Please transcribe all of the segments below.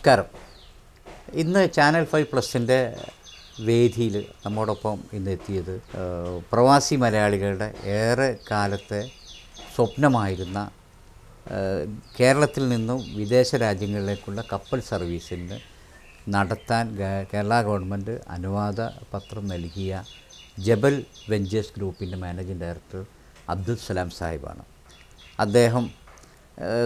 നമസ്കാരം. ഇന്ന് channel five പ്ലസിന്റെ വേദിയിൽ നമ്മോടൊപ്പം ഇന്ന് എത്തിയത് പ്രവാസി മലയാളികളുടെ ഏറെ കാലത്തെ സ്വപ്നമായിരുന്ന കേരളത്തിൽ നിന്നും വിദേശ രാജ്യങ്ങളിലേക്കുള്ള കപ്പൽ സർവീസിന് നടത്താൻ കേരള ഗവൺമെന്റ് അനുവാദ പത്രം നൽകിയ ജബൽ വെഞ്ചേഴ്സ് ഗ്രൂപ്പിന്റെ മാനേജിംഗ് ഡയറക്ടർ അബ്ദുൽ സലാം സാഹിബാണ്. അദ്ദേഹം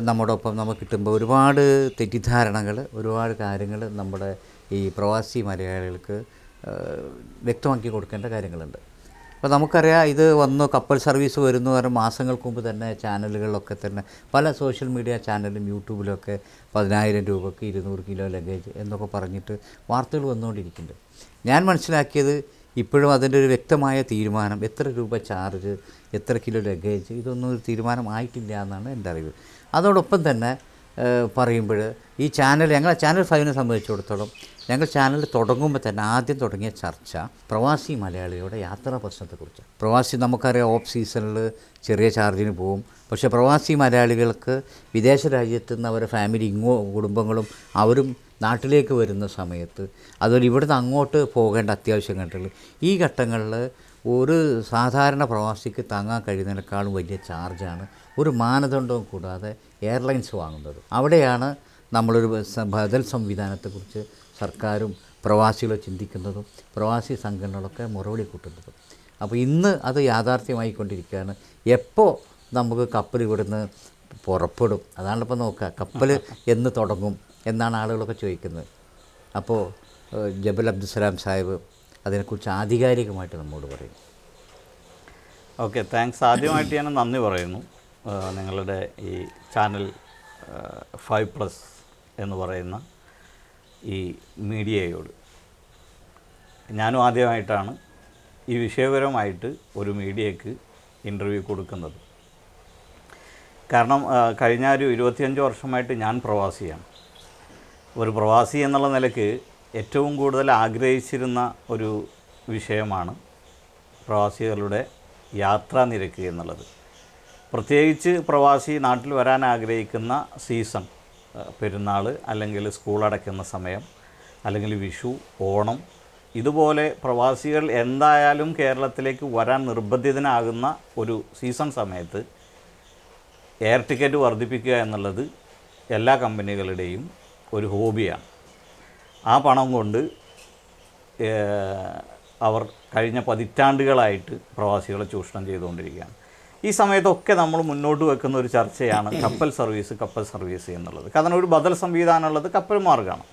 നമ്മോടൊപ്പം നമുക്ക് കിട്ടുമ്പോൾ ഒരുപാട് തെറ്റിദ്ധാരണകൾ ഒരുപാട് കാര്യങ്ങൾ നമ്മുടെ ഈ പ്രവാസി മലയാളികൾക്ക് വ്യക്തമാക്കി കൊടുക്കേണ്ട കാര്യങ്ങളുണ്ട്. അപ്പോൾ നമുക്കറിയാം ഇത് വന്ന് കപ്പൽ സർവീസ് വരുന്നു പറഞ്ഞ മാസങ്ങൾക്ക് മുമ്പ് തന്നെ ചാനലുകളിലൊക്കെ തന്നെ പല സോഷ്യൽ മീഡിയ ചാനലും യൂട്യൂബിലൊക്കെ പതിനായിരം രൂപക്ക് ഇരുന്നൂറ് കിലോ ലഗേജ് എന്നൊക്കെ പറഞ്ഞിട്ട് വാർത്തകൾ വന്നുകൊണ്ടിരിക്കുന്നുണ്ട്. ഞാൻ മനസ്സിലാക്കിയത് ഇപ്പോഴും അതിന്റെ ഒരു വ്യക്തമായ തീരുമാനം എത്ര രൂപ ചാർജ് എത്ര കിലോ ലഗേജ് ഇതൊന്നും ഒരു തീരുമാനമായിട്ടില്ല എന്നാണ് എന്റെ അറിവ്. അതോടൊപ്പം തന്നെ പറയുമ്പോൾ ഈ ചാനൽ ഞങ്ങളെ ചാനൽ ഫൈവിനെ സംബന്ധിച്ചിടത്തോളം ഞങ്ങൾ ചാനൽ തുടങ്ങുമ്പോൾ തന്നെ ആദ്യം തുടങ്ങിയ ചർച്ച പ്രവാസി മലയാളികളുടെ യാത്രാ പ്രശ്നത്തെക്കുറിച്ച് പ്രവാസി നമുക്കറിയാം ഓഫ് സീസണിൽ ചെറിയ ചാർജിന് പോവും. പക്ഷേ പ്രവാസി മലയാളികൾക്ക് വിദേശ രാജ്യത്ത് നിന്ന് അവരുടെ ഫാമിലി ഇങ്ങോ കുടുംബങ്ങളും അവരും നാട്ടിലേക്ക് വരുന്ന സമയത്ത് അതുപോലെ ഇവിടുന്ന് അങ്ങോട്ട് പോകേണ്ട അത്യാവശ്യം ഘട്ടങ്ങൾ ഈ ഘട്ടങ്ങളിൽ ഒരു സാധാരണ പ്രവാസിക്ക് താങ്ങാൻ കഴിയുന്നതിനേക്കാളും വലിയ ചാർജാണ് ഒരു മാനദണ്ഡവും കൂടാതെ എയർലൈൻസ് വാങ്ങുന്നത്. അവിടെയാണ് നമ്മളൊരു ബദൽ സംവിധാനത്തെക്കുറിച്ച് സർക്കാരും പ്രവാസികളെ ചിന്തിക്കുന്നതും പ്രവാസി സംഘടനകളൊക്കെ മുറവിളി കൂട്ടുന്നതും. അപ്പോൾ ഇന്ന് അത് യാഥാർത്ഥ്യമായിക്കൊണ്ടിരിക്കുകയാണ്. എപ്പോൾ നമുക്ക് കപ്പൽ ഇവിടുന്ന് പുറപ്പെടും? അതാണിപ്പോൾ നോക്കുക. കപ്പൽ എന്ന് തുടങ്ങും എന്നാണ് ആളുകളൊക്കെ ചോദിക്കുന്നത്. അപ്പോൾ ജബൽ അബ്ദുസലാം സാഹിബ് അതിനെക്കുറിച്ച് ആധികാരികമായിട്ട് നമ്മോട് പറയും ഓക്കെ താങ്ക്സ്. ആദ്യമായിട്ട് ഞാൻ നന്ദി പറയുന്നു. നിങ്ങളുടെ ഈ ചാനൽ ഫൈവ് പ്ലസ് എന്ന് പറയുന്ന ഈ മീഡിയയോട്. ഞാനും ആദ്യമായിട്ടാണ് ഈ വിഷയപരമായിട്ട് ഒരു മീഡിയക്ക് ഇന്റർവ്യൂ കൊടുക്കുന്നത്. കാരണം കഴിഞ്ഞ ഒരു ഇരുപത്തിയഞ്ച് വർഷമായിട്ട് ഞാൻ പ്രവാസിയാണ്. ഒരു പ്രവാസി എന്നുള്ള നിലയ്ക്ക് ഏറ്റവും കൂടുതൽ ആഗ്രഹിച്ചിരുന്ന ഒരു വിഷയമാണ് പ്രവാസികളുടെ യാത്രാ നിരക്ക് എന്നുള്ളത്. പ്രത്യേകിച്ച് പ്രവാസി നാട്ടിൽ വരാൻ ആഗ്രഹിക്കുന്ന സീസൺ പെരുന്നാൾ അല്ലെങ്കിൽ സ്കൂൾ അടയ്ക്കുന്ന സമയം അല്ലെങ്കിൽ വിഷു ഓണം ഇതുപോലെ പ്രവാസികൾ എന്തായാലും കേരളത്തിലേക്ക് വരാൻ നിർബന്ധിതനാകുന്ന ഒരു സീസൺ സമയത്ത് എയർ ടിക്കറ്റ് വർദ്ധിപ്പിക്കുക എന്നുള്ളത് എല്ലാ കമ്പനികളുടെയും ഒരു ഹോബിയാണ്. ആ പണം കൊണ്ട് അവർ കഴിഞ്ഞ പതിറ്റാണ്ടുകളായിട്ട് പ്രവാസികളെ ചൂഷണം ചെയ്തുകൊണ്ടിരിക്കുകയാണ്. ഈ സമയത്തൊക്കെ നമ്മൾ മുന്നോട്ട് വെക്കുന്ന ഒരു ചർച്ചയാണ് കപ്പൽ സർവീസ് കപ്പൽ സർവീസ് എന്നുള്ളത്. കാരണം ഒരു ബദൽ സംവിധാനമുള്ളത് കപ്പൽ മാർഗമാണ്.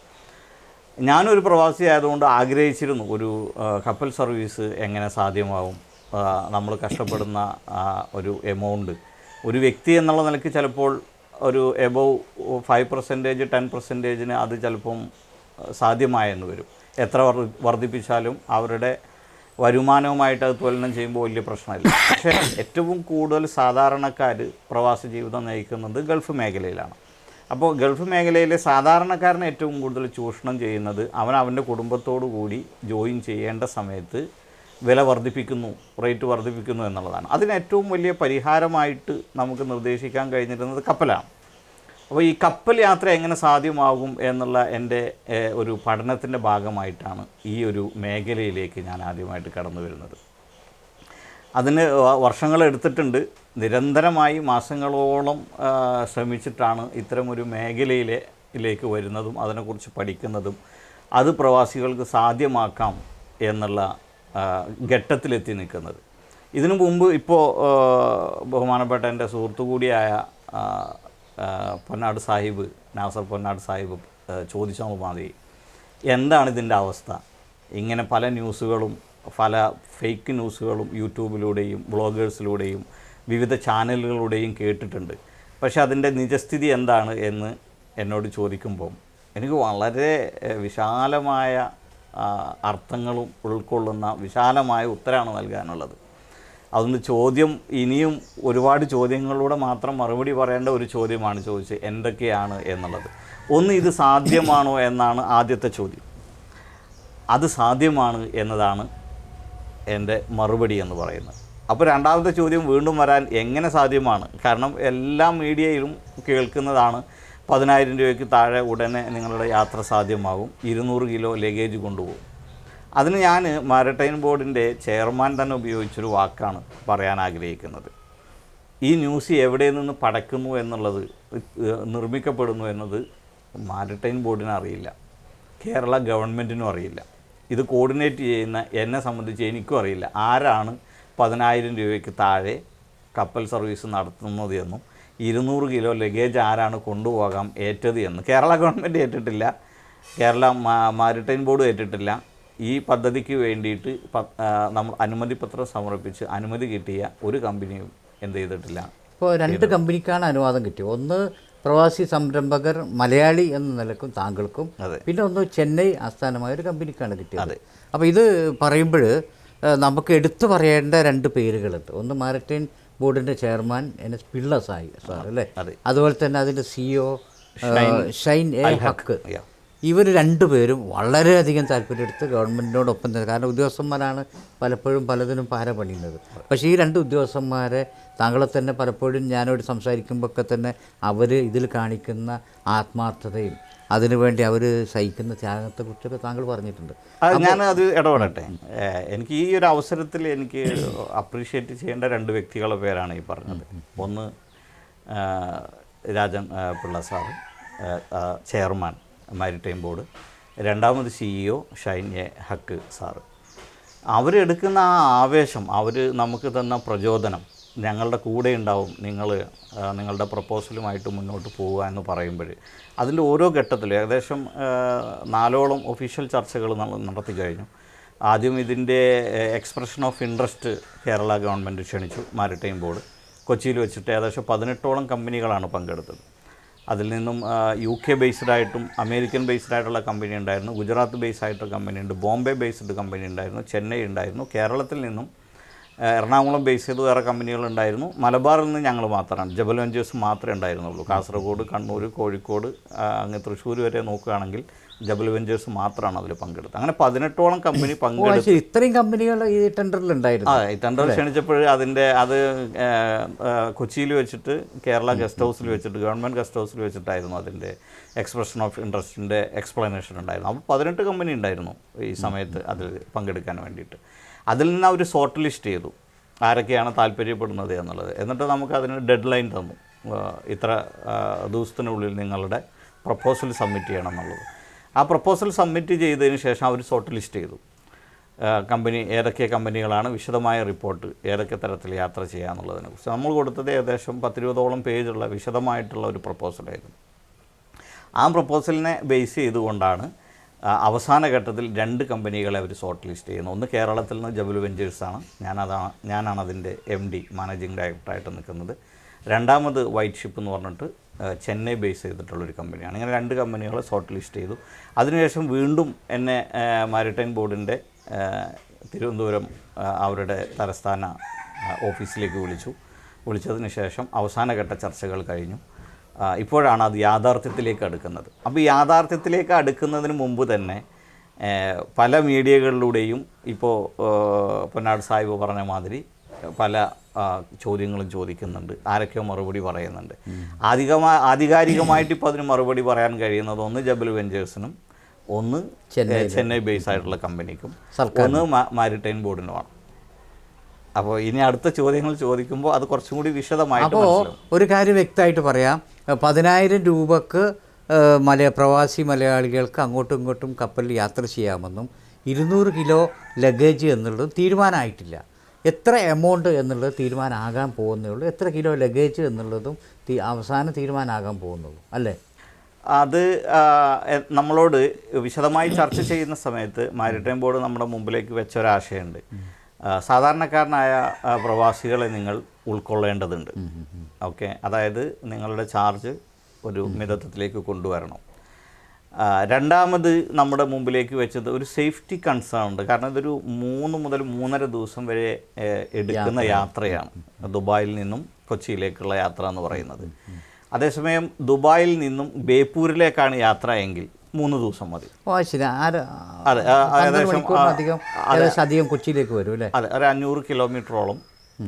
ഞാനൊരു പ്രവാസി ആയതുകൊണ്ട് ആഗ്രഹിച്ചിരുന്നു ഒരു കപ്പൽ സർവീസ് എങ്ങനെ സാധ്യമാവും. നമ്മൾ കഷ്ടപ്പെടുന്ന ഒരു എമൗണ്ട് ഒരു വ്യക്തി എന്നുള്ള നിലയ്ക്ക് ചിലപ്പോൾ ഒരു എബവ് ഫൈവ് പെർസെന്റേജ് ടെൻ പെർസെന്റേജിന് അത് ചിലപ്പം സാധ്യമായെന്ന് വരും. എത്ര വർദ്ധിപ്പിച്ചാലും അവരുടെ വരുമാനവുമായിട്ട് അത് തുലനം ചെയ്യുമ്പോൾ വലിയ പ്രശ്നമില്ല. പക്ഷേ ഏറ്റവും കൂടുതൽ സാധാരണക്കാർ പ്രവാസ ജീവിതം നയിക്കുന്നത് ഗൾഫ് മേഖലയിലാണ്. അപ്പോൾ ഗൾഫ് മേഖലയിലെ സാധാരണക്കാരനെ ഏറ്റവും കൂടുതൽ ചൂഷണം ചെയ്യുന്നത് അവൻ അവന്റെ കുടുംബത്തോടു കൂടി ജോയിൻ ചെയ്യേണ്ട സമയത്ത് വില വർദ്ധിപ്പിക്കുന്നു റേറ്റ് വർദ്ധിപ്പിക്കുന്നു എന്നുള്ളതാണ്. അതിന് ഏറ്റവും വലിയ പരിഹാരമായിട്ട് നമുക്ക് നിർദ്ദേശിക്കാൻ കഴിഞ്ഞിരുന്നത് കപ്പലാണ്. അപ്പോൾ ഈ കപ്പൽ യാത്ര എങ്ങനെ സാധ്യമാകും എന്നുള്ള എന്റെ ഒരു പഠനത്തിന്റെ ഭാഗമായിട്ടാണ് ഈ ഒരു മേഖലയിലേക്ക് ഞാൻ ആദ്യമായിട്ട് കടന്നു വരുന്നത്. അതിന് വർഷങ്ങളെടുത്തിട്ടുണ്ട് നിരന്തരമായി മാസങ്ങളോളം ശ്രമിച്ചിട്ടാണ് ഇത്തരമൊരു മേഖലയിലെ ലേക്ക് വരുന്നതും അതിനെക്കുറിച്ച് പഠിക്കുന്നതും അത് പ്രവാസികൾക്ക് സാധ്യമാക്കാം എന്നുള്ള ഘട്ടത്തിലെത്തി നിൽക്കുന്നത്. ഇതിനു മുമ്പ് ഇപ്പോൾ ബഹുമാനപ്പെട്ട എന്റെ സുഹൃത്തു കൂടിയായ പൊന്നാട് സാഹിബ് നാസർ പൊന്നാട് സാഹിബ് ചോദിച്ചാൽ മതി എന്താണ് ഇതിന്റെ അവസ്ഥ? ഇങ്ങനെ പല ന്യൂസുകളും പല ഫേക്ക് ന്യൂസുകളും യൂട്യൂബിലൂടെയും ബ്ലോഗേഴ്സിലൂടെയും വിവിധ ചാനലുകളുടെയും കേട്ടിട്ടുണ്ട്. പക്ഷേ അതിന്റെ നിജസ്ഥിതി എന്താണ് എന്ന് എന്നോട് ചോദിക്കുമ്പം എനിക്ക് വളരെ വിശാലമായ അർത്ഥങ്ങളും ഉൾക്കൊള്ളുന്ന വിശാലമായ ഉത്തരമാണ് നൽകാനുള്ളത്. അതൊന്ന് ചോദ്യം ഇനിയും ഒരുപാട് ചോദ്യങ്ങളിലൂടെ മാത്രം മറുപടി പറയേണ്ട ഒരു ചോദ്യമാണ് ചോദിച്ചത്. എന്തൊക്കെയാണ് എന്നുള്ളത്? ഒന്ന് ഇത് സാധ്യമാണോ എന്നാണ് ആദ്യത്തെ ചോദ്യം. അത് സാധ്യമാണ് എന്നതാണ് എന്റെ മറുപടി എന്ന് പറയുന്നത്. അപ്പോൾ രണ്ടാമത്തെ ചോദ്യം വീണ്ടും വരാൻ എങ്ങനെ സാധ്യമാണ്? കാരണം എല്ലാ മീഡിയയിലും കേൾക്കുന്നതാണ് പതിനായിരം രൂപയ്ക്ക് താഴെ ഉടനെ നിങ്ങളുടെ യാത്ര സാധ്യമാകും. ഇരുന്നൂറ് കിലോ ലഗേജ് കൊണ്ടുപോകും. അതിന് ഞാൻ മാരിടൈം ബോർഡിന്റെ ചെയർമാൻ തന്നെ ഉപയോഗിച്ചൊരു വാക്കാണ് പറയാൻ ആഗ്രഹിക്കുന്നത്. ഈ ന്യൂസ് എവിടെ നിന്ന് പടക്കുന്നു എന്നുള്ളത് നിർമ്മിക്കപ്പെടുന്നു എന്നത് മാരിടൈം ബോർഡിന് അറിയില്ല. കേരള ഗവൺമെന്റിനും അറിയില്ല. ഇത് കോർഡിനേറ്റ് ചെയ്യുന്ന എന്നെ സംബന്ധിച്ച് എനിക്കും അറിയില്ല. ആരാണ് പതിനായിരം രൂപയ്ക്ക് താഴെ കപ്പൽ സർവീസ് നടത്തുന്നത് എന്നും ഇരുന്നൂറ് കിലോ ലഗേജ് ആരാണ് കൊണ്ടുപോകാം ഏറ്റത് എന്ന്. കേരള ഗവൺമെന്റ് ഏറ്റിട്ടില്ല. കേരള മാരിടൈം ബോർഡ് ഏറ്റിട്ടില്ല. ഈ പദ്ധതിക്ക് വേണ്ടിയിട്ട് നമ്മൾ അനുമതി പത്രം സമർപ്പിച്ച് അനുമതി കിട്ടിയ ഒരു കമ്പനിയും എന്ത് ചെയ്തിട്ടില്ല ഇപ്പോൾ രണ്ട് കമ്പനിക്കാണ് അനുവാദം കിട്ടിയത് ഒന്ന് പ്രവാസി സംരംഭകർ മലയാളി എന്ന നിലക്കും താങ്കൾക്കും. പിന്നെ ഒന്ന് ചെന്നൈ ആസ്ഥാനമായ ഒരു കമ്പനിക്കാണ് കിട്ടിയത് അതെ. അപ്പോൾ ഇത് പറയുമ്പോൾ നമുക്ക് എടുത്തു പറയേണ്ട രണ്ട് പേരുകളുണ്ട് ഒന്ന് മാരറ്റൈൻ ബോർഡിന്റെ chairman N S Pillai Sai sir അല്ലേ അതെ. അതുപോലെ തന്നെ അതിന്റെ സിഇഒ ഷൈൻ എ ഹക്ക്. ഇവർ രണ്ടുപേരും വളരെയധികം താല്പര്യമെടുത്ത് ഗവൺമെന്റിനോടൊപ്പം തന്നെ. കാരണം ഉദ്യോഗസ്ഥന്മാരാണ് പലപ്പോഴും പലതിനും പാര പണിയുന്നത് പക്ഷേ ഈ രണ്ട് ഉദ്യോഗസ്ഥന്മാരെ താങ്കളെ തന്നെ പലപ്പോഴും ഞാനോട് സംസാരിക്കുമ്പോഴൊക്കെ തന്നെ അവർ ഇതിൽ കാണിക്കുന്ന ആത്മാർത്ഥതയും അതിനുവേണ്ടി അവർ സഹിക്കുന്ന ത്യാഗത്തെക്കുറിച്ചൊക്കെ താങ്കൾ പറഞ്ഞിട്ടുണ്ട്. ഞാൻ അത് ഇടപെടട്ടെ. എനിക്ക് ഈ ഒരു അവസരത്തിൽ എനിക്ക് അപ്രീഷിയേറ്റ് ചെയ്യേണ്ട രണ്ട് വ്യക്തികളുടെ പേരാണ് ഈ പറഞ്ഞത്. ഒന്ന് Rajan Pillai sir chairman. Maritime board രണ്ടാമത് CEO Shine A Haq sir. അവരെടുക്കുന്ന ആ ആവേശം അവർ നമുക്ക് തന്ന പ്രചോദനം ഞങ്ങളുടെ കൂടെ ഉണ്ടാവും നിങ്ങൾ നിങ്ങളുടെ പ്രപ്പോസലുമായിട്ട് മുന്നോട്ട് പോവുക എന്ന് പറയുമ്പോൾ അതിന്റെ ഓരോ ഘട്ടത്തിലും ഏകദേശം നാലോളം ഒഫീഷ്യൽ ചർച്ചകൾ നടത്തി കഴിഞ്ഞു. ആദ്യം ഇതിന്റെ expression of interest Kerala government ക്ഷണിച്ചു മാരിടൈം ബോർഡ്. കൊച്ചിയിൽ വെച്ചിട്ട് ഏകദേശം പതിനെട്ടോളം കമ്പനികളാണ് പങ്കെടുത്തത്. അതിൽ നിന്നും യു കെ ബേസ്ഡ് ആയിട്ടും അമേരിക്കൻ ബേസ്ഡ് ആയിട്ടുള്ള കമ്പനി ഉണ്ടായിരുന്നു. ഗുജറാത്ത് ബേസ്ഡ് ആയിട്ടുള്ള കമ്പനി ഉണ്ട്. ബോംബെ ബേസ്ഡ് കമ്പനി ഉണ്ടായിരുന്നു. ചെന്നൈ ഉണ്ടായിരുന്നു. കേരളത്തിൽ നിന്നും എറണാകുളം ബേസ് ചെയ്ത് വേറെ കമ്പനികളുണ്ടായിരുന്നു മലബാറിൽ നിന്ന് ഞങ്ങൾ മാത്രമാണ്. ജബൽ വെഞ്ചേഴ്സ് മാത്രമേ ഉണ്ടായിരുന്നുള്ളൂ. കാസർഗോഡ് കണ്ണൂർ കോഴിക്കോട് അങ്ങ് തൃശ്ശൂർ വരെ നോക്കുകയാണെങ്കിൽ ജബൽ വെഞ്ചേഴ്സ് മാത്രമാണ് അതിൽ പങ്കെടുത്തത്. അങ്ങനെ പതിനെട്ടോളം കമ്പനി പങ്കെടുത്തു ഇത്രയും കമ്പനികൾ ഈ ടെൻഡറിലുണ്ടായിരുന്നു ആ ഈ ടെൻഡർ ക്ഷണിച്ചപ്പോൾ അതിന്റെ അത് കൊച്ചിയിൽ വെച്ചിട്ട് കേരള ഗസ്റ്റ് ഹൗസിൽ വെച്ചിട്ട് ഗവൺമെന്റ് ഗസ്റ്റ് ഹൗസിൽ വെച്ചിട്ടായിരുന്നു അതിന്റെ എക്സ്പ്രഷൻ ഓഫ് ഇൻട്രസ്റ്റിന്റെ എക്സ്പ്ലനേഷൻ ഉണ്ടായിരുന്നു അപ്പോൾ പതിനെട്ട് കമ്പനി ഉണ്ടായിരുന്നു ഈ സമയത്ത് അതിൽ പങ്കെടുക്കാൻ വേണ്ടിയിട്ട്. അതിൽ നിന്ന് അവർ ഷോർട്ട് ലിസ്റ്റ് ചെയ്തു. ആരൊക്കെയാണ് താല്പര്യപ്പെടുന്നത് എന്നുള്ളത്. എന്നിട്ട് നമുക്ക് അതിന് ഡെഡ് ലൈൻ തന്നു ഇത്ര ദിവസത്തിനുള്ളിൽ നിങ്ങളുടെ പ്രപ്പോസൽ സബ്മിറ്റ് ചെയ്യണം എന്നുള്ളത്. ആ പ്രപ്പോസൽ സബ്മിറ്റ് ചെയ്തതിന് ശേഷം അവർ ഷോർട്ട് ലിസ്റ്റ് ചെയ്തു കമ്പനി ഏതൊക്കെ കമ്പനികളാണ് വിശദമായ റിപ്പോർട്ട് ഏതൊക്കെ തരത്തിൽ യാത്ര ചെയ്യാമെന്നുള്ളതിനെ കുറിച്ച്. നമ്മൾ കൊടുത്തത് ഏകദേശം പത്തിരുപതോളം പേജുള്ള വിശദമായിട്ടുള്ള ഒരു പ്രപ്പോസലായിരുന്നു ആ പ്രപ്പോസലിനെ ബേസ് ചെയ്തുകൊണ്ടാണ് അവസാന ഘട്ടത്തിൽ രണ്ട് കമ്പനികളെ അവർ ഷോർട്ട് ലിസ്റ്റ് ചെയ്യുന്നത്. ഒന്ന് കേരളത്തിൽ നിന്ന് ജബുൽ വെഞ്ചേഴ്സാണ് ഞാനതാണ് ഞാനാണ് അതിന്റെ എം ഡി മാനേജിങ് ഡയറക്ടറായിട്ട് നിൽക്കുന്നത്. രണ്ടാമത് വൈറ്റ് ഷിപ്പ് എന്ന് പറഞ്ഞിട്ട് ചെന്നൈ ബേസ് ചെയ്തിട്ടുള്ള ഒരു കമ്പനിയാണ് ഇങ്ങനെ രണ്ട് കമ്പനികൾ ഷോർട്ട് ലിസ്റ്റ് ചെയ്തു. അതിനുശേഷം വീണ്ടും എന്നെ മാരിടൈം ബോർഡിന്റെ തിരുവനന്തപുരം അവരുടെ തലസ്ഥാന ഓഫീസിലേക്ക് വിളിച്ചു. വിളിച്ചതിന് ശേഷം അവസാനഘട്ട ചർച്ചകൾ കഴിഞ്ഞു. ഇപ്പോഴാണ് അത് യാഥാർത്ഥ്യത്തിലേക്ക് അടുക്കുന്നത്. അപ്പോൾ യാഥാർത്ഥ്യത്തിലേക്ക് അടുക്കുന്നതിന് മുമ്പ് തന്നെ പല മീഡിയകളിലൂടെയും ഇപ്പോൾ പൊന്നാട് സാഹിബ് പറഞ്ഞ മാതിരി പല ചോദ്യങ്ങളും ചോദിക്കുന്നുണ്ട്. ആരൊക്കെയോ മറുപടി പറയുന്നുണ്ട്. ആധികമായി ആധികാരികമായിട്ട് ഇപ്പോൾ അതിന് മറുപടി പറയാൻ കഴിയുന്നത് ഒന്ന് ജബൽ വെഞ്ചേഴ്സിനും ഒന്ന് ചെന്നൈ ബേസ് ആയിട്ടുള്ള കമ്പനിക്കും. ഒന്ന് മാരിടൈൻ മാരിടൈം ബോർഡിനുമാണ് അപ്പോൾ ഇനി അടുത്ത ചോദ്യങ്ങൾ ചോദിക്കുമ്പോൾ അത് കുറച്ചും കൂടി വിശദമായിട്ട് അപ്പോൾ ഒരു കാര്യം വ്യക്തമായിട്ട് പറയാം. പതിനായിരം രൂപക്ക് മല പ്രവാസി മലയാളികൾക്ക് അങ്ങോട്ടും ഇങ്ങോട്ടും കപ്പലിൽ യാത്ര ചെയ്യാമെന്നും ഇരുന്നൂറ് കിലോ ലഗേജ് എന്നുള്ളതും തീരുമാനമായിട്ടില്ല. എത്ര എമൗണ്ട് എന്നുള്ളത് തീരുമാനമാകാൻ പോകുന്നേ ഉള്ളൂ എത്ര കിലോ ലഗേജ് എന്നുള്ളതും തീ- അവസാന തീരുമാനമാകാൻ പോകുന്നുള്ളൂ അല്ലേ? അത് നമ്മളോട് വിശദമായി ചർച്ച ചെയ്യുന്ന സമയത്ത് മാരിടൈം ബോർഡ് നമ്മുടെ മുമ്പിലേക്ക് വെച്ച ഒരാശയമുണ്ട് സാധാരണക്കാരനായ പ്രവാസികളെ നിങ്ങൾ ഉൾക്കൊള്ളേണ്ടതുണ്ട്. ഓക്കെ? അതായത് നിങ്ങളുടെ ചാർജ് ഒരു മിതത്വത്തിലേക്ക് കൊണ്ടുവരണം. രണ്ടാമത് നമ്മുടെ മുമ്പിലേക്ക് വെച്ചത് ഒരു സേഫ്റ്റി കൺസേൺ ഉണ്ട്. കാരണം ഇതൊരു മൂന്ന് മുതൽ മൂന്നര ദിവസം വരെ എടുക്കുന്ന യാത്രയാണ്. ദുബായിൽ നിന്നും കൊച്ചിയിലേക്കുള്ള യാത്ര എന്ന് പറയുന്നത്. അതേസമയം ദുബായിൽ നിന്നും ബേപ്പൂരിലേക്കാണ് യാത്ര എങ്കിൽ മൂന്ന് ദിവസം മതി. അത്. ഏകദേശം അധികം കൊച്ചിയിലേക്ക് വരും അല്ലേ? അതെ ഒരു അഞ്ഞൂറ് കിലോമീറ്ററോളം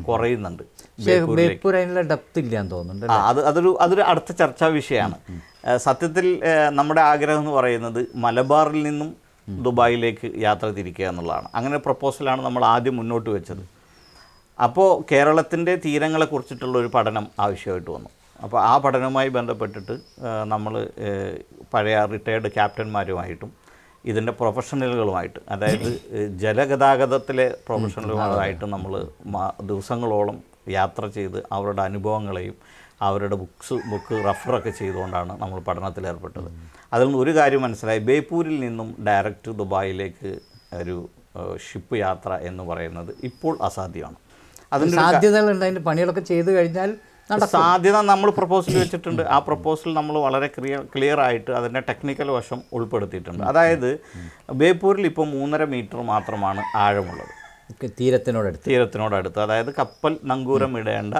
കുറയുന്നുണ്ട്. പക്ഷേ ബേപ്പൂർ അതിനുള്ള ഡെപ്ത് ഇല്ലാന്ന് തോന്നുന്നുണ്ട് അത് അതൊരു അതൊരു അടുത്ത ചർച്ചാ വിഷയമാണ്. സത്യത്തിൽ നമ്മുടെ ആഗ്രഹം എന്ന് പറയുന്നത് മലബാറിൽ നിന്നും ദുബായിലേക്ക് യാത്ര തിരിക്കുക എന്നുള്ളതാണ്. അങ്ങനെ പ്രപ്പോസലാണ് നമ്മൾ ആദ്യം മുന്നോട്ട് വെച്ചത്. അപ്പോൾ കേരളത്തിന്റെ തീരങ്ങളെ കുറിച്ചിട്ടുള്ള ഒരു പഠനം ആവശ്യമായിട്ട് വന്നു. അപ്പോൾ ആ പഠനവുമായി ബന്ധപ്പെട്ടിട്ട് നമ്മൾ പഴയ റിട്ടയർഡ് ക്യാപ്റ്റന്മാരുമായിട്ടും ഇതിന്റെ പ്രൊഫഷണലുകളുമായിട്ട്. അതായത് ജലഗതാഗതത്തിലെ പ്രൊഫഷണലുകളുമായിട്ട് നമ്മൾ ദിവസങ്ങളോളം യാത്ര ചെയ്ത് അവരുടെ അനുഭവങ്ങളെയും അവരുടെ ബുക്സ് ബുക്ക് റഫറൊക്കെ ചെയ്തുകൊണ്ടാണ് നമ്മൾ പഠനത്തിൽ ഏർപ്പെട്ടത്. അതിൽ നിന്ന് ഒരു കാര്യം മനസ്സിലായി. ബേപ്പൂരിൽ നിന്നും ഡയറക്റ്റ് ദുബായിലേക്ക് ഒരു ഷിപ്പ് യാത്ര എന്ന് പറയുന്നത് ഇപ്പോൾ അസാധ്യമാണ്. അതിന്റെ സാധ്യതകളുണ്ട്. അതിന്റെ പണികളൊക്കെ ചെയ്തു കഴിഞ്ഞാൽ സാധ്യത നമ്മൾ പ്രപ്പോസൽ വെച്ചിട്ടുണ്ട്. ആ പ്രപ്പോസൽ നമ്മൾ വളരെ ക്ലിയർ ക്ലിയർ ആയിട്ട് അതിന്റെ ടെക്നിക്കൽ വശം ഉൾപ്പെടുത്തിയിട്ടുണ്ട്. അതായത് ബേപ്പൂരിൽ ഇപ്പോൾ മൂന്നര മീറ്റർ മാത്രമാണ് ആഴമുള്ളത്. തീരത്തിനോടടുത്ത്. തീരത്തിനോടടുത്ത്. അതായത് കപ്പൽ നങ്കൂരം ഇടേണ്ട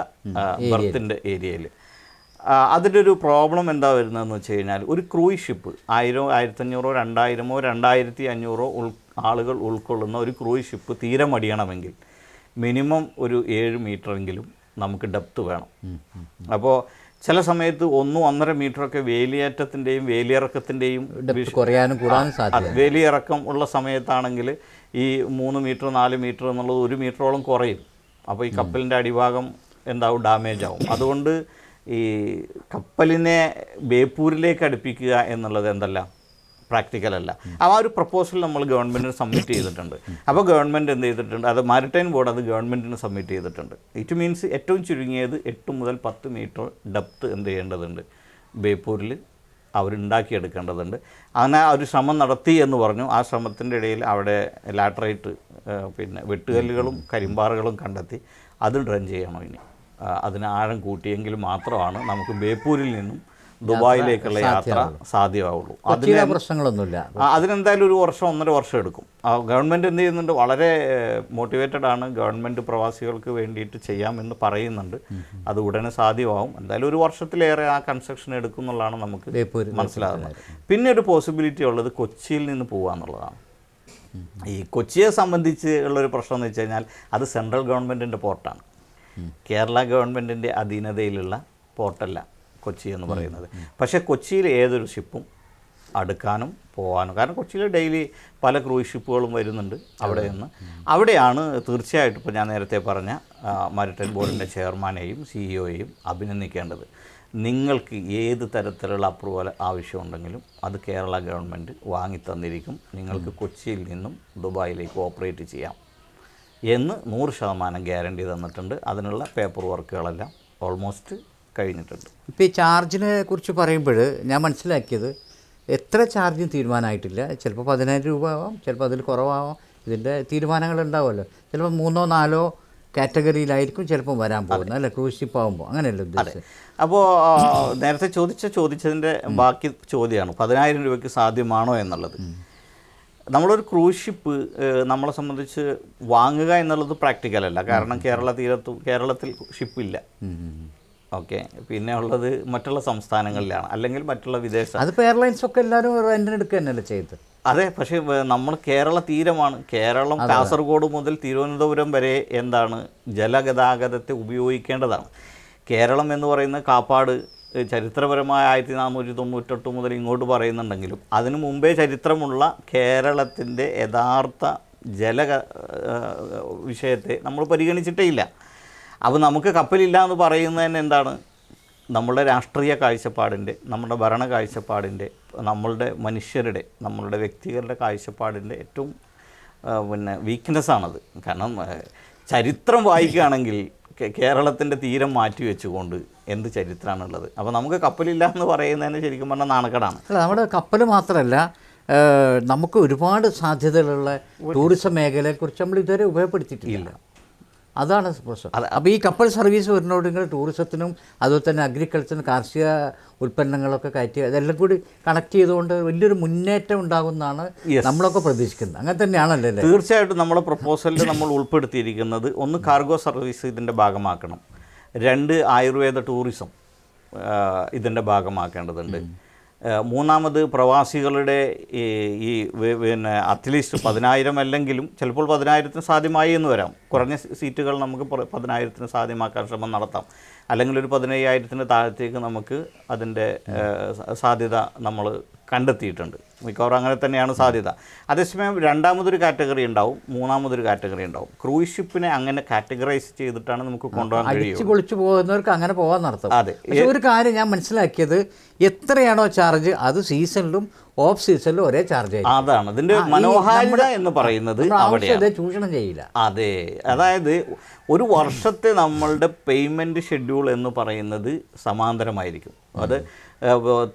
ബർത്തിന്റെ ഏരിയയിൽ. അതിന്റെ ഒരു പ്രോബ്ലം എന്താ വരുന്നതെന്ന് വെച്ച് കഴിഞ്ഞാൽ ഒരു ക്രൂയിസ് ഷിപ്പ് ആയിരമോ ആയിരത്തഞ്ഞൂറോ രണ്ടായിരമോ രണ്ടായിരത്തി അഞ്ഞൂറോ ഉൾ ആളുകൾ ഉൾക്കൊള്ളുന്ന ഒരു ക്രൂയിസ് ഷിപ്പ് തീരം അടിയണമെങ്കിൽ മിനിമം ഒരു ഏഴ് മീറ്ററെങ്കിലും നമുക്ക് ഡെപ്ത് വേണം. അപ്പോൾ ചില സമയത്ത് ഒന്നും ഒന്നര മീറ്ററൊക്കെ വേലിയേറ്റത്തിന്റെയും വേലിയിറക്കത്തിന്റെയും കുറയാനും കൂടാനും സാധ്യത. വേലിയിറക്കം ഉള്ള സമയത്താണെങ്കിൽ ഈ മൂന്ന് മീറ്റർ നാല് മീറ്റർ എന്നുള്ളത് ഒരു മീറ്ററോളം കുറയും. അപ്പോൾ ഈ കപ്പലിന്റെ അടിഭാഗം എന്താവും? ഡാമേജ് ആവും. അതുകൊണ്ട് ഈ കപ്പലിനെ ബേപ്പൂരിലേക്ക് അടുപ്പിക്കുക എന്നുള്ളത് എന്തല്ല? പ്രാക്ടിക്കൽ അല്ല അപ്പോൾ ആ ഒരു പ്രപ്പോസൽ നമ്മൾ ഗവൺമെന്റിന് സബ്മിറ്റ് ചെയ്തിട്ടുണ്ട്. അപ്പോൾ ഗവൺമെന്റ് എന്ത് ചെയ്തിട്ടുണ്ട്? അത് മാരിടൈം ബോർഡ് അത് ഗവൺമെന്റിന് സബ്മിറ്റ് ചെയ്തിട്ടുണ്ട്. ഇറ്റ് മീൻസ് ഏറ്റവും ചുരുങ്ങിയത് എട്ട് മുതൽ പത്ത് മീറ്റർ ഡെപ്ത് എന്ത് ചെയ്യേണ്ടതുണ്ട്? ബേപ്പൂരിൽ അവരുണ്ടാക്കിയെടുക്കേണ്ടതുണ്ട് അങ്ങനെ ആ ഒരു ശ്രമം നടത്തി എന്ന് പറഞ്ഞു. ആ ശ്രമത്തിന്റെ ഇടയിൽ അവിടെ ലാറ്ററൈറ്റ് പിന്നെ വെട്ടുകല്ലുകളും കരിമ്പാറുകളും കണ്ടെത്തി. അത് ഡ്രൻ ചെയ്യണം ഇനി. അതിന് ആഴം കൂട്ടിയെങ്കിൽ മാത്രമാണ് നമുക്ക് ബേപ്പൂരിൽ നിന്നും ദുബായിലേക്കുള്ള യാത്ര സാധ്യമാവുള്ളൂ. അതിന് പ്രശ്നങ്ങളൊന്നുമില്ല. അതിനെന്തായാലും ഒരു വർഷം ഒന്നര വർഷം എടുക്കും. ഗവൺമെന്റ് എന്ത് ചെയ്യുന്നുണ്ട്? വളരെ മോട്ടിവേറ്റഡ് ആണ് ഗവൺമെന്റ് പ്രവാസികൾക്ക് വേണ്ടിയിട്ട് ചെയ്യാമെന്ന് പറയുന്നുണ്ട്. അത് ഉടനെ സാധ്യമാവും. എന്തായാലും ഒരു വർഷത്തിലേറെ ആ കൺസ്ട്രക്ഷൻ എടുക്കും എന്നുള്ളതാണ് നമുക്ക് മനസ്സിലാകുന്നത്. പിന്നെ ഒരു പോസിബിലിറ്റി ഉള്ളത് കൊച്ചിയിൽ നിന്ന് പോകാന്നുള്ളതാണ് ഈ കൊച്ചിയെ സംബന്ധിച്ച് ഉള്ളൊരു പ്രശ്നം എന്ന് വെച്ച് കഴിഞ്ഞാൽ അത് സെൻട്രൽ ഗവൺമെന്റിന്റെ പോർട്ടാണ് കേരള ഗവൺമെന്റിന്റെ അധീനതയിലുള്ള പോർട്ടല്ല കൊച്ചി എന്ന് പറയുന്നത്. പക്ഷേ കൊച്ചിയിൽ ഏതൊരു ഷിപ്പും അടുക്കാനും പോകാനും കാരണം കൊച്ചിയിൽ ഡെയിലി പല ക്രൂയിസ് ഷിപ്പുകളും വരുന്നുണ്ട് അവിടെ നിന്ന്. അവിടെയാണ് തീർച്ചയായിട്ടും ഇപ്പോൾ ഞാൻ നേരത്തെ പറഞ്ഞ മാരിടൈം ബോർഡിന്റെ ചെയർമാനെയും സിഇഒയെയും അഭിനന്ദിക്കേണ്ടത്. നിങ്ങൾക്ക് ഏത് തരത്തിലുള്ള അപ്രൂവൽ ആവശ്യമുണ്ടെങ്കിലും അത് കേരള ഗവൺമെന്റ് വാങ്ങിത്തന്നിരിക്കും. നിങ്ങൾക്ക് കൊച്ചിയിൽ നിന്നും ദുബായിലേക്ക് ഓപ്പറേറ്റ് ചെയ്യാം എന്ന് നൂറ് ശതമാനം ഗ്യാരണ്ടി തന്നിട്ടുണ്ട്. അതിനുള്ള പേപ്പർ വർക്കുകളെല്ലാം ഓൾമോസ്റ്റ് കഴിഞ്ഞിട്ടുണ്ട്. ഇപ്പോൾ ഈ ചാർജിനെ കുറിച്ച് പറയുമ്പോൾ ഞാൻ മനസ്സിലാക്കിയത് എത്ര ചാർജും തീരുമാനമായിട്ടില്ല. ചിലപ്പോൾ പതിനായിരം രൂപ ആവാം ചിലപ്പോൾ അതിൽ കുറവാവാം. ഇതിന്റെ തീരുമാനങ്ങൾ ഉണ്ടാവുമല്ലോ. ചിലപ്പോൾ മൂന്നോ നാലോ കാറ്റഗറിയിലായിരിക്കും ചിലപ്പോൾ വരാൻ പോകുന്നത് അല്ല? ക്രൂസ് ഷിപ്പ് ആകുമ്പോൾ അങ്ങനെയല്ല ഉദ്ദേശിച്ചത്? അപ്പോൾ നേരത്തെ ചോദിച്ച ചോദിച്ചതിന്റെ ബാക്കി ചോദ്യമാണ്. പതിനായിരം രൂപയ്ക്ക് സാധ്യമാണോ എന്നുള്ളത്. നമ്മളൊരു ക്രൂസ് ഷിപ്പ് നമ്മളെ സംബന്ധിച്ച് വാങ്ങുക എന്നുള്ളത് പ്രാക്ടിക്കലല്ല. കാരണം കേരള തീരത്ത് കേരളത്തിൽ ഷിപ്പില്ല ഓക്കെ. പിന്നെ ഉള്ളത് മറ്റുള്ള സംസ്ഥാനങ്ങളിലാണ്. അല്ലെങ്കിൽ മറ്റുള്ള വിദേശ അതിപ്പോൾ എയർലൈൻസ് ഒക്കെ എല്ലാവരും റെന്റിന് എടുക്കുക തന്നെയല്ലേ ചെയ്ത്? അതെ പക്ഷേ നമ്മൾ കേരള തീരമാണ്. കേരളം കാസർഗോഡ് മുതൽ തിരുവനന്തപുരം വരെ എന്താണ് ജലഗതാഗതത്തെ ഉപയോഗിക്കേണ്ടതാണ്. കേരളം എന്ന് പറയുന്ന കാപ്പാട് ചരിത്രപരമായ ആയിരത്തി നാനൂറ്റി തൊണ്ണൂറ്റെട്ട് മുതൽ ഇങ്ങോട്ട് പറയുന്നുണ്ടെങ്കിലും അതിനു മുമ്പേ ചരിത്രമുള്ള കേരളത്തിന്റെ യഥാർത്ഥ ജല വിഷയത്തെ നമ്മൾ പരിഗണിച്ചിട്ടേ ഇല്ല. അപ്പോൾ നമുക്ക് കപ്പലില്ല എന്ന് പറയുന്നതന്നെ എന്താണ്? നമ്മളുടെ രാഷ്ട്രീയ കാഴ്ചപ്പാടിന്റെ നമ്മുടെ ഭരണ കാഴ്ചപ്പാടിന്റെ നമ്മളുടെ മനുഷ്യരുടെ നമ്മളുടെ വ്യക്തികളുടെ കാഴ്ചപ്പാടിന്റെ ഏറ്റവും പിന്നെ വീക്ക്നെസ്സാണത് കാരണം ചരിത്രം വായിക്കുകയാണെങ്കിൽ കേരളത്തിന്റെ തീരം മാറ്റി വെച്ചുകൊണ്ട് എന്ത് ചരിത്രമാണുള്ളത് അപ്പോൾ നമുക്ക് കപ്പലില്ല എന്ന് പറയുന്നതിന് ശരിക്കും പറഞ്ഞാൽ നാണക്കേടാണ്. അല്ല നമ്മുടെ കപ്പൽ മാത്രമല്ല നമുക്ക് ഒരുപാട് സാധ്യതകളുള്ള ടൂറിസം മേഖലയെക്കുറിച്ച് നമ്മൾ ഇതുവരെ ഉപയോഗപ്പെടുത്തിയിട്ടില്ല. അതാണ് പ്രശ്നം. അപ്പോൾ ഈ കപ്പൽ സർവീസ് വരുന്നോടെങ്കിൽ ടൂറിസത്തിനും അതുപോലെ തന്നെ അഗ്രികൾച്ചറിനും കാർഷിക ഉൽപ്പന്നങ്ങളൊക്കെ കയറ്റി അതെല്ലാം കൂടി കണക്ട് ചെയ്തുകൊണ്ട് വലിയൊരു മുന്നേറ്റം ഉണ്ടാകുമെന്നാണ് നമ്മളൊക്കെ പ്രതീക്ഷിക്കുന്നത്. അങ്ങനെ തന്നെയാണല്ലോ അല്ലേ? തീർച്ചയായിട്ടും നമ്മുടെ പ്രപ്പോസലിൽ നമ്മൾ ഉൾപ്പെടുത്തിയിരിക്കുന്നത് ഒന്ന് കാർഗോ സർവീസ് ഇതിന്റെ ഭാഗമാക്കണം. രണ്ട് ആയുർവേദ ടൂറിസം ഇതിന്റെ ഭാഗമാക്കേണ്ടതുണ്ട്. മൂന്നാമത് പ്രവാസികളുടെ ഈ പിന്നെ അറ്റ്ലീസ്റ്റ് പതിനായിരം അല്ലെങ്കിലും ചിലപ്പോൾ പതിനായിരത്തിന് സാധ്യമായി എന്ന് വരാം. കുറഞ്ഞ സീറ്റുകൾ നമുക്ക് പതിനായിരത്തിന് സാധ്യമാക്കാൻ ശ്രമം നടത്താം. അല്ലെങ്കിൽ ഒരു പതിനയ്യായിരത്തിന് താഴത്തേക്ക് നമുക്ക് അതിന്റെ സാധ്യത നമ്മൾ കണ്ടെത്തിയിട്ടുണ്ട്. മിക്കവാറും അങ്ങനെ തന്നെയാണ് സാധ്യത. അതേസമയം രണ്ടാമതൊരു കാറ്റഗറി ഉണ്ടാവും മൂന്നാമതൊരു കാറ്റഗറി ഉണ്ടാവും. ക്രൂയിസ് ഷിപ്പിനെ അങ്ങനെ കാറ്റഗറൈസ് ചെയ്തിട്ടാണ് നമുക്ക് കൊണ്ടുപോകാൻ കഴിയും പൊളിച്ചു പോകുന്നവർക്ക് അങ്ങനെ പോകാൻ നടത്തും. അതെ. ഒരു കാര്യം ഞാൻ മനസ്സിലാക്കിയത് എത്രയാണോ ചാർജ് അത് സീസണിലും ഓഫ് സീസണിൽ ഒരേ ചാർജ് ആയിരിക്കും. അതാണ്. അതിന്റെ മനോഹാരിത എന്ന് പറയുന്നത് അവിടെ ചൂഷണം ചെയ്യില്ല. അതെ. അതായത് ഒരു വർഷത്തെ നമ്മളുടെ പേയ്മെന്റ് ഷെഡ്യൂൾ എന്ന് പറയുന്നത് സമാന്തരമായിരിക്കും. അത്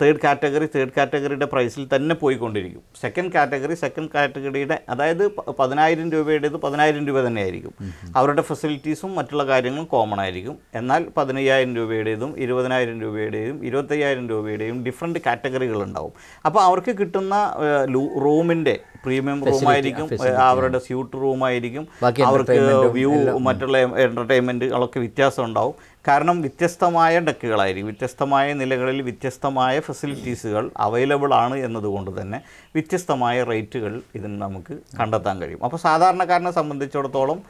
തേർഡ് കാറ്റഗറി തേർഡ് കാറ്റഗറിയുടെ പ്രൈസിൽ തന്നെ പോയിക്കൊണ്ടിരിക്കും. സെക്കൻഡ് കാറ്റഗറി സെക്കൻഡ് കാറ്റഗറിയുടെ അതായത് പതിനായിരം രൂപയുടേത് പതിനായിരം രൂപ തന്നെയായിരിക്കും അവരുടെ ഫെസിലിറ്റീസും മറ്റുള്ള കാര്യങ്ങളും കോമൺ ആയിരിക്കും. എന്നാൽ പതിനയ്യായിരം രൂപയുടേതും ഇരുപതിനായിരം രൂപയുടെയും ഇരുപത്തയ്യായിരം രൂപയുടെയും ഡിഫറെന്റ് കാറ്റഗറികളുണ്ടാവും അപ്പോൾ അവർക്ക് കിട്ടുന്ന റൂമിന്റെ പ്രീമിയം റൂമായിരിക്കും അവരുടെ സ്യൂട്ട് റൂമായിരിക്കും. ആയിരിക്കും അവർക്ക് വ്യൂ മറ്റുള്ള എന്റർടൈൻമെന്റുകളൊക്കെ വ്യത്യാസം ഉണ്ടാവും കാരണം വ്യത്യസ്തമായ ഡെക്കുകളായിരിക്കും. വ്യത്യസ്തമായ നിലകളിൽ വ്യത്യസ്തമായ ഫെസിലിറ്റീസുകൾ അവൈലബിൾ ആണ് എന്നതുകൊണ്ട് തന്നെ വ്യത്യസ്തമായ റേറ്റുകൾ ഇതിന് നമുക്ക് കണ്ടെത്താൻ കഴിയും. അപ്പോൾ സാധാരണക്കാരനെ സംബന്ധിച്ചിടത്തോളം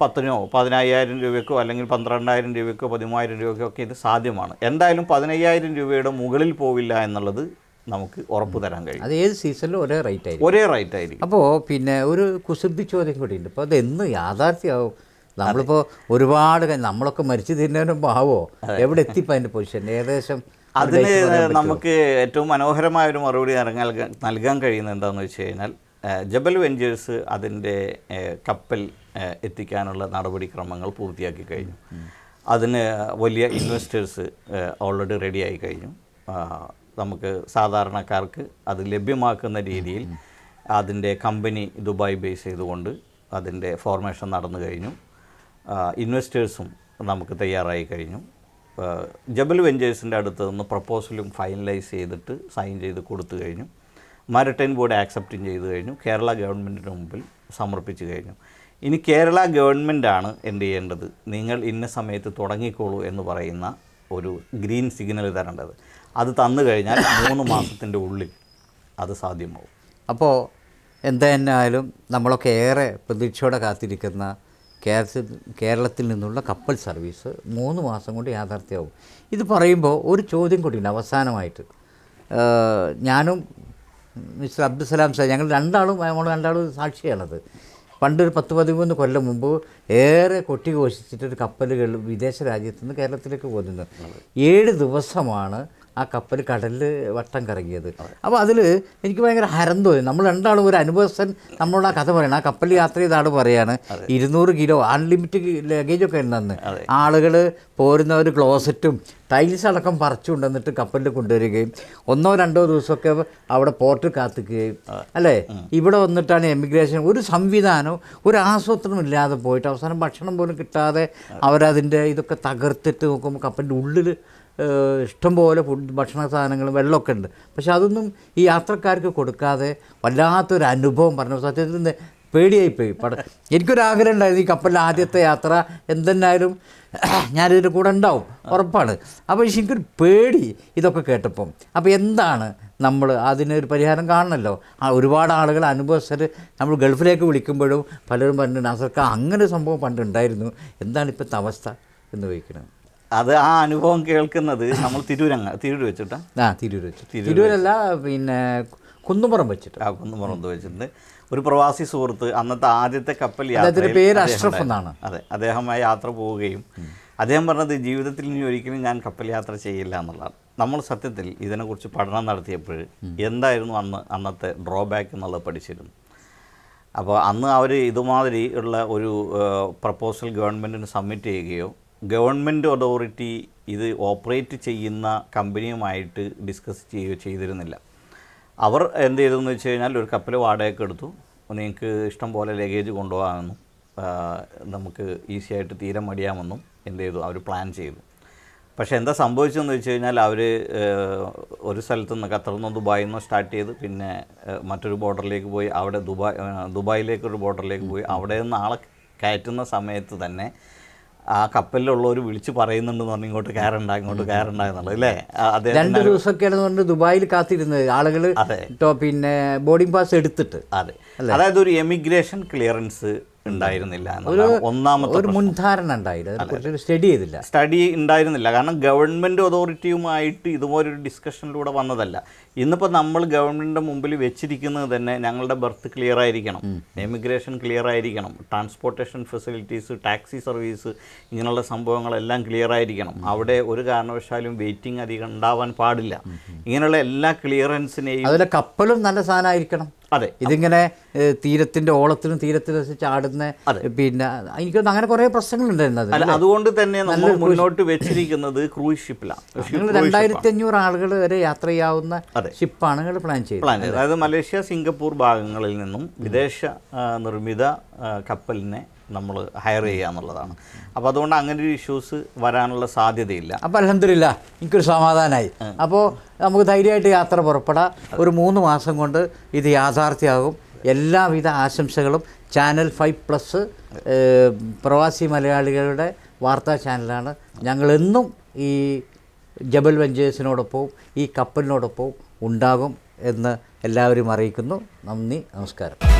പത്തിനോ പതിനയ്യായിരം രൂപയ്ക്കോ അല്ലെങ്കിൽ പന്ത്രണ്ടായിരം രൂപയ്ക്കോ പതിമൂവായിരം രൂപയ്ക്കോ ഒക്കെ ഇത് സാധ്യമാണ്. എന്തായാലും പതിനയ്യായിരം രൂപയുടെ മുകളിൽ പോവില്ല എന്നുള്ളത് നമുക്ക് ഉറപ്പ് തരാൻ കഴിയും. അത് ഏത് സീസണിലും ഒരേ റേറ്റ് ആയിരിക്കും. ഒരേ റേറ്റ് ആയിരിക്കും. അപ്പോൾ പിന്നെ ഒരു കുസൃതി ചോദ്യം കൂടി ഉണ്ട്. അപ്പോൾ അത് എന്ന് യാഥാർത്ഥ്യമാവും നമ്മളിപ്പോൾ ഒരുപാട് നമ്മളൊക്കെ മരിച്ചു തിന്നതിനും ആവോ എവിടെ എത്തിപ്പോൾ അതിന്റെ പൊസിഷൻ ഏകദേശം അതിന്? നമുക്ക് ഏറ്റവും മനോഹരമായ ഒരു മറുപടി നൽകാൻ നൽകാൻ കഴിയുന്നത് എന്താണെന്ന് വെച്ച് കഴിഞ്ഞാൽ ജബൽ വെഞ്ചേഴ്സ് അതിന്റെ കപ്പൽ എത്തിക്കാനുള്ള നടപടിക്രമങ്ങൾ പൂർത്തിയാക്കി കഴിഞ്ഞു. അതിന് വലിയ ഇൻവെസ്റ്റേഴ്സ് ഓൾറെഡി റെഡിയായി കഴിഞ്ഞു. നമുക്ക് സാധാരണക്കാർക്ക് അത് ലഭ്യമാക്കുന്ന രീതിയിൽ അതിന്റെ കമ്പനി ദുബായ് ബേസ് ചെയ്തുകൊണ്ട് അതിന്റെ ഫോർമേഷൻ നടന്നു കഴിഞ്ഞു. ഇൻവെസ്റ്റേഴ്സും നമുക്ക് തയ്യാറായി കഴിഞ്ഞു. ജബൽ വെഞ്ചേഴ്സിന്റെ അടുത്ത് നിന്ന് പ്രപ്പോസലും ഫൈനലൈസ് ചെയ്തിട്ട് സൈൻ ചെയ്ത് കൊടുത്തു കഴിഞ്ഞു. മാരിടൈൻ ബോർഡ് ആക്സെപ്റ്റും ചെയ്തു കഴിഞ്ഞു. കേരള ഗവൺമെന്റിന് മുമ്പിൽ സമർപ്പിച്ചു കഴിഞ്ഞു. ഇനി കേരള ഗവൺമെന്റാണ് എന്ത് ചെയ്യേണ്ടത്? നിങ്ങൾ ഇന്ന സമയത്ത് തുടങ്ങിക്കോളൂ എന്ന് പറയുന്ന ഒരു ഗ്രീൻ സിഗ്നൽ തരേണ്ടത്. അത് തന്നു കഴിഞ്ഞാൽ മൂന്ന് മാസത്തിന്റെ ഉള്ളിൽ അത് സാധ്യമാവും. അപ്പോൾ എന്തായാലും നമ്മളൊക്കെ ഏറെ പ്രതീക്ഷയോടെ കാത്തിരിക്കുന്ന കേരളത്തിൽ കേരളത്തിൽ നിന്നുള്ള കപ്പൽ സർവീസ് മൂന്ന് മാസം കൊണ്ട് യാഥാർത്ഥ്യമാവും. ഇത് പറയുമ്പോൾ ഒരു ചോദ്യം കൂടിയുണ്ട് അവസാനമായിട്ട്. ഞാനും മിസ്റ്റർ അബ്ദുസലാം സാർ ഞങ്ങൾ രണ്ടാളും നമ്മൾ രണ്ടാളും സാക്ഷിയാണത്. പണ്ടൊരു പത്ത് പതിമൂന്ന് കൊല്ലം മുമ്പ് ഏറെ കൊട്ടി ഘോഷിച്ചിട്ട് ഒരു കപ്പലുകൾ വിദേശ രാജ്യത്ത് നിന്ന് കേരളത്തിലേക്ക് പോകുന്നത് ഏഴ് ദിവസമാണ് ആ കപ്പൽ കടലിൽ വട്ടം കറങ്ങിയത്. അപ്പോൾ അതിൽ എനിക്ക് ഭയങ്കര ഹരം തോന്നി. നമ്മൾ രണ്ടാളും ഒരു അനുഭവസ്ഥൻ നമ്മളോട് ആ കഥ പറയണം. ആ കപ്പൽ യാത്ര ചെയ്ത ആൾ പറയാണ് ഇരുന്നൂറ് കിലോ അൺലിമിറ്റഡ് ലഗേജൊക്കെ ഉണ്ടെന്ന്. ആളുകൾ പോരുന്ന ഒരു ക്ലോസറ്റും ടൈൽസ് അടക്കം പറിച്ചു കൊണ്ടുവന്നിട്ട് കപ്പലിൽ കൊണ്ടുവരികയും ഒന്നോ രണ്ടോ ദിവസമൊക്കെ അവിടെ പോർട്ട് കാത്തിക്കുകയും അല്ലേ? ഇവിടെ വന്നിട്ടാണ് എമിഗ്രേഷൻ ഒരു സംവിധാനവും ഒരു ആസൂത്രണം ഇല്ലാതെ പോയിട്ട് അവസാനം ഭക്ഷണം പോലും കിട്ടാതെ അവരതിന്റെ ഇതൊക്കെ തകർത്തിട്ട് നോക്കുമ്പോൾ കപ്പലിന്റെ ഉള്ളിൽ ഇഷ്ടംപോലെ ഫുഡ് ഭക്ഷണ സാധനങ്ങളും വെള്ളമൊക്കെ ഉണ്ട്. പക്ഷെ അതൊന്നും ഈ യാത്രക്കാർക്ക് കൊടുക്കാതെ വല്ലാത്തൊരു അനുഭവം പറഞ്ഞു. സത്യത്തിൽ പേടിയായിപ്പോയി. പട എനിക്കൊരാഗ്രഹം ഉണ്ടായിരുന്നു ഈ കപ്പലിലെ ആദ്യത്തെ യാത്ര എന്തെന്നായാലും ഞാനിതിന്റെ കൂടെ ഉണ്ടാവും. ഉറപ്പാണ്. അപ്പോൾ എനിക്കൊരു പേടി ഇതൊക്കെ കേട്ടപ്പം. അപ്പോൾ എന്താണ് നമ്മൾ അതിനൊരു പരിഹാരം കാണണമല്ലോ ഒരുപാട് ആളുകൾ അനുഭവസ്ഥർ നമ്മൾ ഗൾഫിലേക്ക് വിളിക്കുമ്പോഴും പലരും പറഞ്ഞു നാസർക്ക് അങ്ങനെ ഒരു സംഭവം പണ്ട് ഉണ്ടായിരുന്നു എന്താണ് ഇപ്പോഴത്തെ അവസ്ഥ? എന്ന് ചോദിക്കുന്നത് അത് ആ അനുഭവം കേൾക്കുന്നത് നമ്മൾ തിരൂരങ്ങ തിരൂർ വെച്ചിട്ടാ? ആ തിരൂർ വെച്ചിട്ട്. തിരൂരല്ല പിന്നെ കുന്നുപുറം വെച്ചിട്ട്. ആ കുന്നുപുറത്ത് വെച്ചിട്ടുണ്ട്. ഒരു പ്രവാസി സുഹൃത്ത് അന്നത്തെ ആദ്യത്തെ കപ്പൽ യാത്ര പേര് അഷ്റഫ് എന്നാണ്. അതെ അദ്ദേഹം ആ യാത്ര പോവുകയും അദ്ദേഹം പറഞ്ഞത് ജീവിതത്തിൽ ഇനി ഒരിക്കലും ഞാൻ കപ്പൽ യാത്ര ചെയ്യില്ല എന്നുള്ളതാണ്. നമ്മൾ സത്യത്തിൽ ഇതിനെക്കുറിച്ച് പഠനം നടത്തിയപ്പോൾ എന്തായിരുന്നു അന്ന് അന്നത്തെ ഡ്രോബാക്ക് എന്നുള്ളത് പഠിച്ചിരുന്നു. അപ്പോൾ അന്ന് അവർ ഇതുമാതിരി ഉള്ള ഒരു പ്രപ്പോസൽ ഗവൺമെന്റിന് സബ്മിറ്റ് ചെയ്യുകയോ ഗവൺമെന്റ് അതോറിറ്റി ഇത് ഓപ്പറേറ്റ് ചെയ്യുന്ന കമ്പനിയുമായിട്ട് ഡിസ്കസ് ചെയ്യുകയോ ചെയ്തിരുന്നില്ല. അവർ എന്ത് ചെയ്തതെന്ന് വെച്ച് കഴിഞ്ഞാൽ ഒരു കപ്പൽ വാടകയ്ക്ക് എടുത്തു. നിങ്ങൾക്ക് ഇഷ്ടം പോലെ ലഗേജ് കൊണ്ടുപോകാമെന്നും നമുക്ക് ഈസി ആയിട്ട് തീരം മടിയാമെന്നും എന്ത് ചെയ്തു അവർ പ്ലാൻ ചെയ്തു. പക്ഷേ എന്താ സംഭവിച്ചതെന്ന് വെച്ച് കഴിഞ്ഞാൽ അവർ ഒരു സ്ഥലത്ത് നിന്ന് ഖത്തറിൽ നിന്ന് ദുബായിൽ നിന്ന് സ്റ്റാർട്ട് ചെയ്ത് പിന്നെ മറ്റൊരു ബോർഡറിലേക്ക് പോയി അവിടെ ദുബായ് ദുബായിലേക്കൊരു ബോർഡറിലേക്ക് പോയി അവിടെ നിന്ന് ആളെ കയറ്റുന്ന സമയത്ത് തന്നെ ആ കപ്പലിലുള്ളവർ വിളിച്ച് പറയുന്നുണ്ടെന്ന് പറഞ്ഞ് ഇങ്ങോട്ട് കയറണ്ട ഇങ്ങോട്ട് കയറണ്ട എന്നുള്ളത് അല്ലേ? അതെ രണ്ട് ദിവസമൊക്കെയാണ് കൊണ്ട് ദുബായിൽ കാത്തിരുന്നത്. ആളുകൾ അതെ. പിന്നെ ബോർഡിംഗ് പാസ് എടുത്തിട്ട്. അതെ. അതായത് ഒരു എമിഗ്രേഷൻ ക്ലിയറൻസ് ഉണ്ടായിരുന്നില്ല ഒന്നാമത്തെ ഒരു മുൻധാരണ ഉണ്ടായില്ല. സ്റ്റഡി ചെയ്തില്ല. സ്റ്റഡി ഉണ്ടായിരുന്നില്ല. കാരണം ഗവൺമെന്റ് അതോറിറ്റിയുമായിട്ട് ഇതുപോലൊരു ഡിസ്കഷനിലൂടെ വന്നതല്ല. ഇന്നിപ്പോൾ നമ്മൾ ഗവൺമെന്റിന്റെ മുമ്പിൽ വെച്ചിരിക്കുന്നത് തന്നെ ഞങ്ങളുടെ ബർത്ത് ക്ലിയർ ആയിരിക്കണം. എമിഗ്രേഷൻ ക്ലിയർ ആയിരിക്കണം. ട്രാൻസ്പോർട്ടേഷൻ ഫെസിലിറ്റീസ് ടാക്സി സർവീസ് ഇങ്ങനെയുള്ള സംഭവങ്ങളെല്ലാം ക്ലിയർ ആയിരിക്കണം. അവിടെ ഒരു കാരണവശാലും വെയിറ്റിംഗ് അധികം ഉണ്ടാവാൻ പാടില്ല. ഇങ്ങനെയുള്ള എല്ലാ ക്ലിയറൻസിനെയും അതിലെ കപ്പലും നല്ല സാധനമായിരിക്കണം. അതെ. ഇതിങ്ങനെ തീരത്തിന്റെ ഓളത്തിനും തീരത്തിൽ വെച്ച് ചാടുന്ന പിന്നെ എനിക്ക് അങ്ങനെ കുറേ പ്രശ്നങ്ങളുണ്ടായിരുന്നു അതുകൊണ്ട് തന്നെ നമ്മൾ മുന്നോട്ട് വെച്ചിരിക്കുന്നത് ക്രൂയിസ് ഷിപ്പിലാണ് നിങ്ങൾ രണ്ടായിരത്തി അഞ്ഞൂറ് ആളുകൾ വരെ യാത്ര ചെയ്യാവുന്ന. ഷിപ്പാണ് നിങ്ങൾ പ്ലാൻ ചെയ്തത്. അതായത് മലേഷ്യ സിംഗപ്പൂർ ഭാഗങ്ങളിൽ നിന്നും വിദേശ നിർമ്മിത കപ്പലിനെ നമ്മൾ ഹയർ ചെയ്യുക എന്നുള്ളതാണ്. അപ്പോൾ അതുകൊണ്ട് അങ്ങനെ ഒരു ഇഷ്യൂസ് വരാനുള്ള സാധ്യതയില്ല. അപ്പോൾ അലഹമില്ല എനിക്കൊരു സമാധാനമായി അപ്പോൾ നമുക്ക് ധൈര്യമായിട്ട് യാത്ര പുറപ്പെടാം. ഒരു മൂന്ന് മാസം കൊണ്ട് ഇത് യാഥാർത്ഥ്യമാകും. എല്ലാവിധ ആശംസകളും ചാനൽ ഫൈവ് പ്ലസ് പ്രവാസി മലയാളികളുടെ വാർത്താ ചാനലാണ് ഞങ്ങളെന്നും ഈ ജബൽ വെഞ്ചേഴ്സിനോടൊപ്പവും ഈ കപ്പലിനോടൊപ്പവും ഉണ്ടാകും എന്ന് എല്ലാവരും അറിയിക്കുന്നു. നന്ദി നമസ്കാരം.